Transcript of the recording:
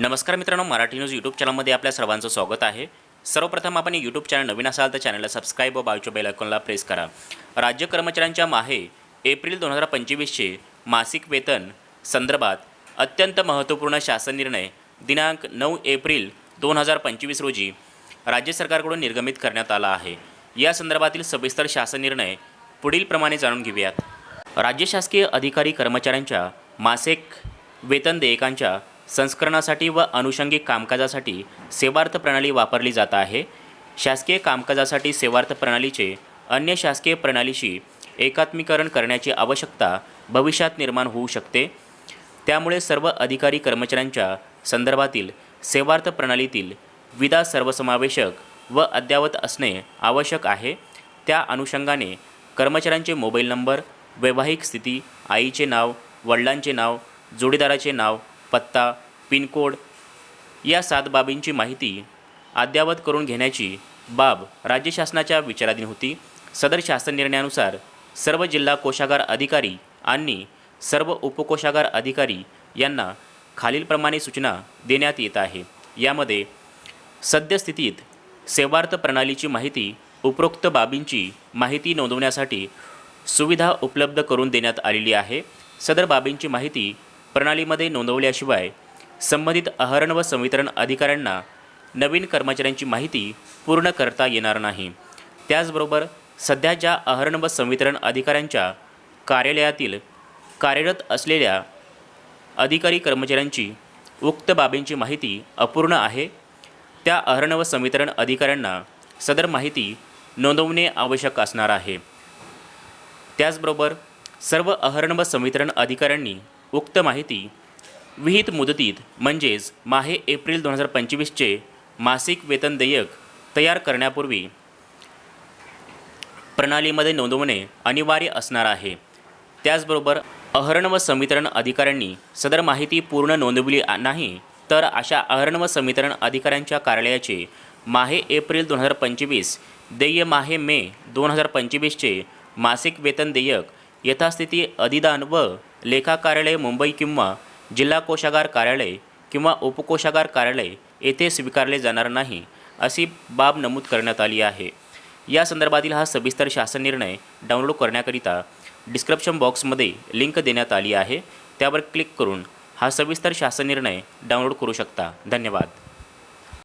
नमस्कार मित्रांनो Marathi news YouTube चॅनलमध्ये आपल्या सर्वांचं स्वागत आहे. सर्वप्रथम आपण यूट्यूब चॅनल नवीन असाल तर चॅनलला सबस्क्राईब व बाजूच्या बेलायकॉनला प्रेस करा. राज्य कर्मचाऱ्यांच्या माहे एप्रिल दोन हजार पंचवीसचे मासिक वेतन संदर्भात अत्यंत महत्त्वपूर्ण शासन निर्णय दिनांक नऊ एप्रिल दोन हजार पंचवीस रोजी राज्य सरकारकडून निर्गमित करण्यात आला आहे. या संदर्भातील सविस्तर शासन निर्णय पुढीलप्रमाणे जाणून घेऊयात. राज्य शासकीय अधिकारी कर्मचाऱ्यांच्या मासिक वेतन देयकांच्या संस्करणासाठी व अनुषंगिक कामकाजासाठी सेवार्थ प्रणाली वापरली जात आहे. शासकीय कामकाजासाठी सेवार्थ प्रणालीचे अन्य शासकीय प्रणालीशी एकात्मीकरण करण्याची आवश्यकता भविष्यात निर्माण होऊ शकते. त्यामुळे सर्व अधिकारी कर्मचाऱ्यांच्या संदर्भातील सेवार्थ प्रणालीतील विदा सर्वसमावेशक व अद्ययावत असणे आवश्यक आहे. त्या अनुषंगाने कर्मचाऱ्यांचे मोबाईल नंबर वैवाहिक स्थिती आईचे नाव वडिलांचे नाव जोडीदाराचे नाव पत्ता पिनकोड. या सात बाबींची माहिती अद्ययावत करून घेण्याची बाब राज्य शासनाच्या विचाराधीन होती. सदर शासन निर्णयानुसार सर्व जिल्हा कोषागार अधिकारी आणि सर्व उपकोषागार अधिकारी यांना खालीलप्रमाणे सूचना देण्यात येत आहे. यामध्ये सद्यस्थितीत सेवार्थ प्रणालीची माहिती उपरोक्त बाबींची माहिती नोंदवण्यासाठी सुविधा उपलब्ध करून देण्यात आलेली आहे. सदर बाबींची माहिती प्रणालीमध्ये नोंदवल्याशिवाय संबंधित आहरण व संवितरण अधिकाऱ्यांना नवीन कर्मचाऱ्यांची माहिती पूर्ण करता येणार नाही. त्याचबरोबर सध्या ज्या आहरण व संवितरण अधिकाऱ्यांच्या कार्यालयातील कार्यरत असलेल्या अधिकारी कर्मचाऱ्यांची उक्त बाबींची माहिती अपूर्ण आहे त्या आहरण व संवितरण अधिकाऱ्यांना सदर माहिती नोंदवणे आवश्यक असणार आहे. त्याचबरोबर सर्व आहरण व संवितरण अधिकाऱ्यांनी उक्त माहिती विहित मुदतीत म्हणजेच माहे एप्रिल दोन हजार पंचवीसचे मासिक वेतन देयक तयार करण्यापूर्वी प्रणालीमध्ये नोंदवणे अनिवार्य असणार आहे. त्याचबरोबर आहरण व संवितरण अधिकाऱ्यांनी सदर माहिती पूर्ण नोंदवली नाही तर अशा आहरण व संवितरण अधिकाऱ्यांच्या कार्यालयाचे माहे एप्रिल दोन हजार पंचवीस देय माहे मे दोन हजार पंचवीसचे मासिक वेतन देयक यथास्थिती अधिदान व लेखा कार्यालय मुंबई किंवा जिल्हा कोशागार कार्यालय किंवा उपकोशागार कार्यालय येथे स्वीकारले जाणार नाही अशी बाब नमूद करण्यात आली आहे. या संदर्भातील हा सविस्तर शासन निर्णय डाउनलोड करण्याकरिता डिस्क्रिप्शन बॉक्समध्ये लिंक देण्यात आली आहे. त्यावर क्लिक करून हा सविस्तर शासन निर्णय डाउनलोड करू शकता. धन्यवाद.